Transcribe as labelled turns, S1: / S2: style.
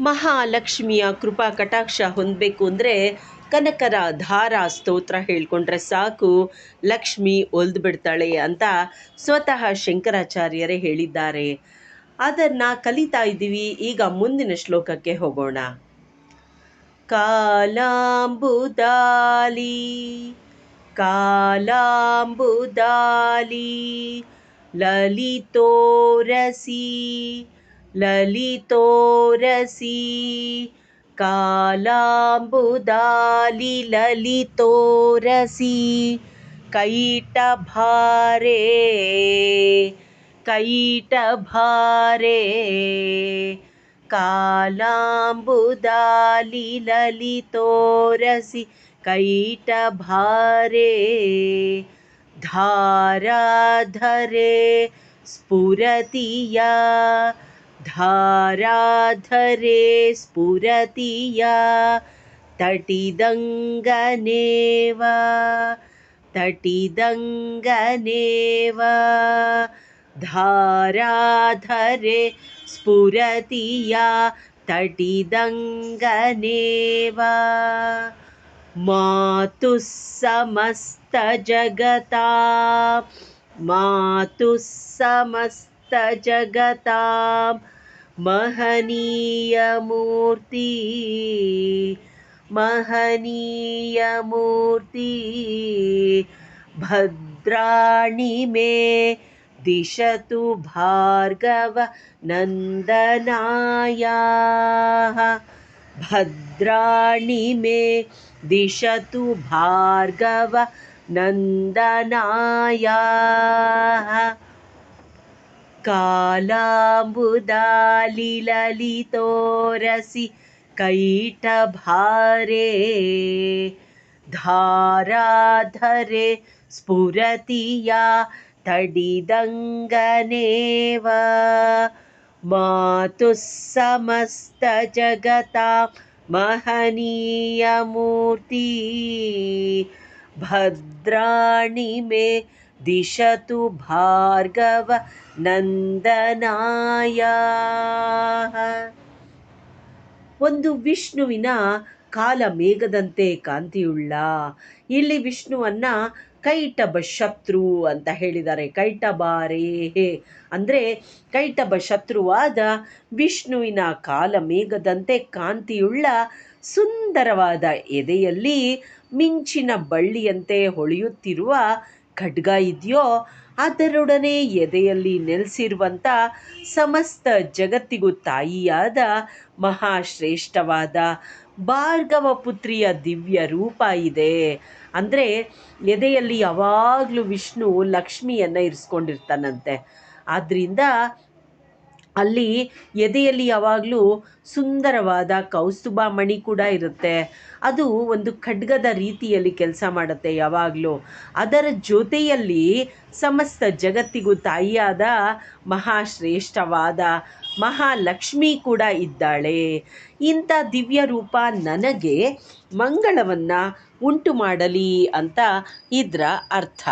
S1: ಮಹಾಲಕ್ಷ್ಮಿಯ ಕೃಪಾ ಕಟಾಕ್ಷ ಹೊಂದಬೇಕು ಅಂದರೆ ಕನಕರ ಧಾರಾ ಸ್ತೋತ್ರ ಹೇಳ್ಕೊಂಡ್ರೆ ಸಾಕು. ಲಕ್ಷ್ಮಿ ಒಲ್ದು ಬಿಡ್ತಾಳೆ ಅಂತ ಸ್ವತಃ ಶಂಕರಾಚಾರ್ಯರೇ ಹೇಳಿದ್ದಾರೆ. ಅದನ್ನು ಕಲಿತಾ ಇದ್ದೀವಿ. ಈಗ ಮುಂದಿನ ಶ್ಲೋಕಕ್ಕೆ ಹೋಗೋಣ. ಕಾಲಾಂಬುದಾಲಿ ಕಾಲಾಂಬುದಾಲಿ, ಲಲಿತೋರಸಿ ललितोरसी कालाम्बुदालिललितोरसी कैटभारे कैटभारे कालाम्बुदालिललितोरसि कैटभारे धाराधरे स्फुरति या धाराधरे स्फुरति या तटिदङ्गनेव तटिदङ्गनेव। धाराधरे स्फुरति या तटिदङ्गनेव। मातुः समस्तजगता मातुः समस्त जगतां महनीयमूर्ति महनीयमूर्ति भद्राणि मे दिशतु भार्गव नन्दनायाः भद्राणि मे दिशतु भार्गव नन्दनायाः। कालाम्बुदालिललितोरसि कैटभारे धाराधरे स्फुरति या तडिदङ्गनेव। मातुः मातुस्समस्तजगता महनीयमूर्ति। भद्राणि मे ಮಹನೀಯ भार्गव ನಂದನಾಯ. ಒಂದು ವಿಷ್ಣುವಿನ ಕಾಲ ಮೇಘದಂತೆ ಕಾಂತಿಯುಳ್ಳ. ಇಲ್ಲಿ ವಿಷ್ಣುವನ್ನ ಕೈಟಬ ಶತ್ರು ಅಂತ ಹೇಳಿದ್ದಾರೆ ಕೈಟಬಾರೇ. ಅಂದರೆ ಕೈಟಬ ಶತ್ರುವಾದ ವಿಷ್ಣುವಿನ ಕಾಲ ಮೇಘದಂತೆ ಕಾಂತಿಯುಳ್ಳ ಸುಂದರವಾದ ಎದೆಯಲ್ಲಿ ಮಿಂಚಿನ ಬಳ್ಳಿಯಂತೆ ಹೊಳೆಯುತ್ತಿರುವ ಖಡ್ಗ ಇದೆಯೋ, ಅದರೊಡನೆ ಎದೆಯಲ್ಲಿ ನೆಲೆಸಿರುವಂಥ ಸಮಸ್ತ ಜಗತ್ತಿಗೂ ತಾಯಿಯಾದ ಮಹಾಶ್ರೇಷ್ಠವಾದ ಭಾರ್ಗವ ಪುತ್ರಿಯ ದಿವ್ಯ ರೂಪ ಇದೆ. ಅಂದರೆ ಎದೆಯಲ್ಲಿ ಯಾವಾಗಲೂ ವಿಷ್ಣು ಲಕ್ಷ್ಮಿಯನ್ನು ಇರಿಸ್ಕೊಂಡಿರ್ತಾನಂತೆ. ಆದ್ದರಿಂದ ಅಲ್ಲಿ ಎದೆಯಲ್ಲಿ ಯಾವಾಗಲೂ ಸುಂದರವಾದ ಕೌಸ್ತುಭ ಮಣಿ ಕೂಡ ಇರುತ್ತೆ. ಅದು ಒಂದು ಖಡ್ಗದ ರೀತಿಯಲ್ಲಿ ಕೆಲಸ ಮಾಡುತ್ತೆ ಯಾವಾಗಲೂ. ಅದರ ಜೊತೆಯಲ್ಲಿ ಸಮಸ್ತ ಜಗತ್ತಿಗೂ ತಾಯಿಯಾದ ಮಹಾಶ್ರೇಷ್ಠವಾದ ಮಹಾಲಕ್ಷ್ಮಿ ಕೂಡ ಇದ್ದಾಳೆ. ಇಂಥ ದಿವ್ಯ ರೂಪ ನನಗೆ ಮಂಗಳವನ್ನು ಉಂಟು ಮಾಡಲಿ ಅಂತ ಇದರ ಅರ್ಥ.